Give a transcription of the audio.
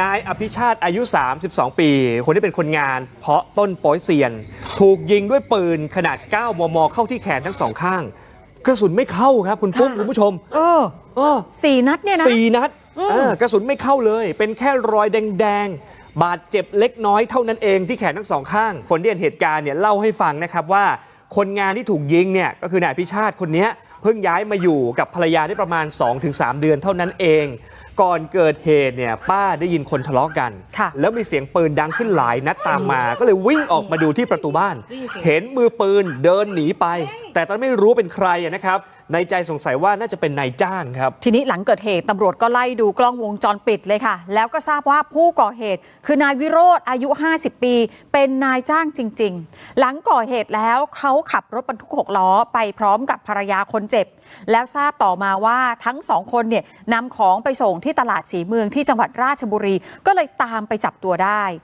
นายอภิชาติอายุ 32 ปี คนที่เป็นคนงานเพาะต้นโป้ยเซียน ถูกยิงด้วยปืนขนาด 9 มม เข้าที่แขนทั้งสองข้าง กระสุนไม่เข้าครับคุณปุ้มค่ะคุณผู้ชม เออเออสี่นัดเนี่ยนะสี่นัดอืมเออกระสุนไม่เข้าเลย เป็นแค่รอยแดงๆ บาดเจ็บเล็กน้อยเท่านั้นเองที่แขนทั้งสองข้าง คนที่เห็นเหตุการณ์เนี่ยเล่าให้ฟังนะครับว่า คนงานที่ถูกยิงเนี่ยก็คือนายพิชาติคนเนี้ยเพิ่งย้ายมาอยู่กับภรรยาได้ประมาณ 2-3 เดือนเท่านั้นเอง ก่อนเกิดเหตุเนี่ยป้าได้ยินคนทะเลาะกันค่ะแล้วมีเสียงปืนดังขึ้นหลายนัดตามมา ก็เลยวิ่งออกมาดูที่ประตูบ้าน เห็นมือปืนเดินหนีไป แต่ตอนนนไม่รู้เป็นใครอะนะครับในใจสงสัยว่าน่าจะเป็นนายจ้างครับ ทีนี้หลังเกิดเหตุตำรวจก็ไล่ดูกล้องวงจรปิดเลยค่ะ แล้วก็ทราบว่าผู้ก่อเหตุ คือนายวิโรธอายุ 50 ปี เป็นนายจ้างจริง ๆ หลังก่อเหตุแล้วเขาขับรถบรรทุกหกล้อไปพร้อมกับภรรยาคนเจ็บ แล้วทราบต่อมาว่าทั้งสองคนเนี่ยนำของไปส่งที่ตลาดสีเมืองที่จังหวัดราชบุรี ก็เลยตามไปจับตัวได้